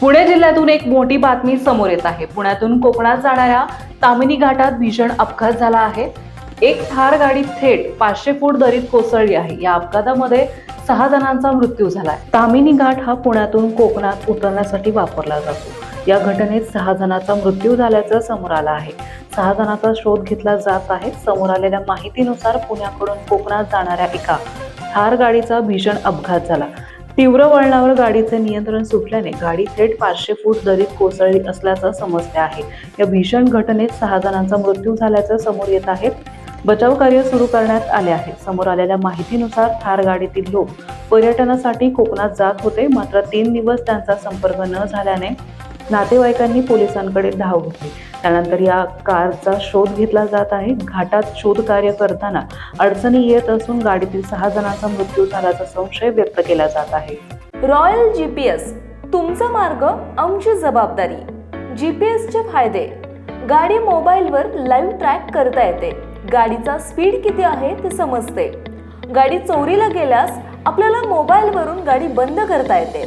पुणे जिल्ह्यातून एक मोठी बातमी समोर येत आहे. पुण्यातून कोकणात जाणाऱ्या तामिनी घाटात भीषण अपघात झाला आहे. एक थार गाडी थेट पाचशे फूट दरीत कोसळली आहे. या अपघातामध्ये सहा जणांचा मृत्यू झालाय. तामिनी घाट हा पुण्यातून कोकणात उतरण्यासाठी वापरला जातो. या घटनेत सहा जणांचा मृत्यू झाल्याचं समोर आलं आहे. सहा जणांचा शोध घेतला जात आहे. समोर आलेल्या माहितीनुसार पुण्याकडून कोकणात जाणाऱ्या एका थार गाडीचा भीषण अपघात झाला. तीव्र वळणावर गाडीचे नियंत्रण सुटल्याने गाडी थेट पाचशे फूट दरीत कोसळली असल्याचं समजते आहे. या भीषण घटनेत सहा जणांचा मृत्यू झाल्याचं समोर येत आहे. बचाव कार्य सुरू करण्यात आले आहे. समोर आलेल्या माहितीनुसार थार गाडीतील लोक पर्यटनासाठी कोकणात जात होते. मात्र तीन दिवस त्यांचा संपर्क न झाल्याने नातेवाईकांनी पोलिसांकडे धाव घेतली. त्यानंतर या कारचा शोध घेतला जात आहे. घाटात शोध कार्य करताना अडचणी येत असून गाडीतील सहा जणांचा मृत्यू झाल्याचा संशय व्यक्त केला जात आहे. रॉयल जी पी एस तुमचा मार्ग आमची जबाबदारी. जी पी एसचे फायदे. गाडी मोबाईलवर लाईव्ह ट्रॅक करता येते. गाडीचा स्पीड किती आहे ते समजते. गाडी चोरीला गेल्यास आपल्याला मोबाईलवरून गाडी बंद करता येते.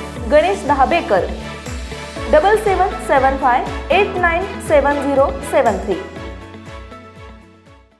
Ganesh Dahabekar. Double seven seven five eight nine seven zero seven three